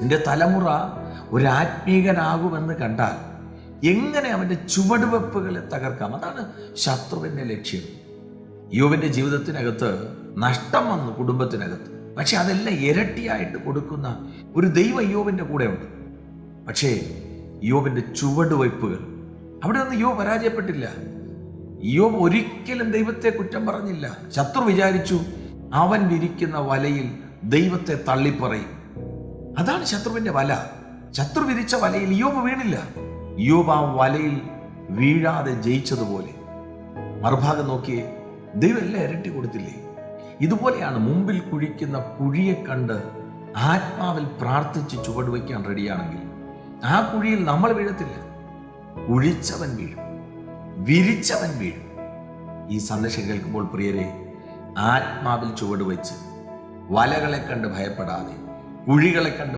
നിന്റെ തലമുറ ഒരാത്മീകനാകുമെന്ന് കണ്ടാൽ എങ്ങനെ അവന്റെ ചുവടുവെപ്പുകളെ തകർക്കാം? അതാണ് ശത്രുവിന്റെ ലക്ഷ്യം. യോവിന്റെ ജീവിതത്തിനകത്ത് നഷ്ടം വന്നു കുടുംബത്തിനകത്ത്. പക്ഷെ അതെല്ലാം ഇരട്ടിയായിട്ട് കൊടുക്കുന്ന ഒരു ദൈവ യോവിന്റെ ഉണ്ട് പക്ഷേ യോവിന്റെ ചുവടുവയ്പ്പുകൾ അവിടെ ഒന്നും യോ പരാജയപ്പെട്ടില്ല. യോബ് ഒരിക്കലും ദൈവത്തെ കുറ്റം പറഞ്ഞില്ല. ശത്രു വിചാരിച്ചു അവൻ വിരിക്കുന്ന വലയിൽ ദൈവത്തെ തള്ളിപ്പറയും. അതാണ് ശത്രുവിന്റെ വല. ശത്രു വിരിച്ച വലയിൽ യോബ് വീണില്ല. യോബ് ആ വലയിൽ വീഴാതെ ജയിച്ചതുപോലെ. മറുഭാഗം നോക്കിയേ ദൈവം എല്ലാം ഇരട്ടി കൊടുത്തില്ലേ? ഇതുപോലെയാണ് മുമ്പിൽ കുഴിക്കുന്ന കുഴിയെ കണ്ട് ആത്മാവിൽ പ്രാർത്ഥിച്ച് ചുവട് വയ്ക്കാൻ റെഡിയാണെങ്കിൽ ആ കുഴിയിൽ നമ്മൾ വീഴത്തില്ല. കുഴിച്ചവൻ വീഴും. വിരിച്ചവൻ വീഴും. ഈ സന്ദേശം കേൾക്കുമ്പോൾ പ്രിയരെ ആത്മാവിൽ ചുവട് വെച്ച് വലകളെ കണ്ട് ഭയപ്പെടാതെ കുഴികളെ കണ്ട്.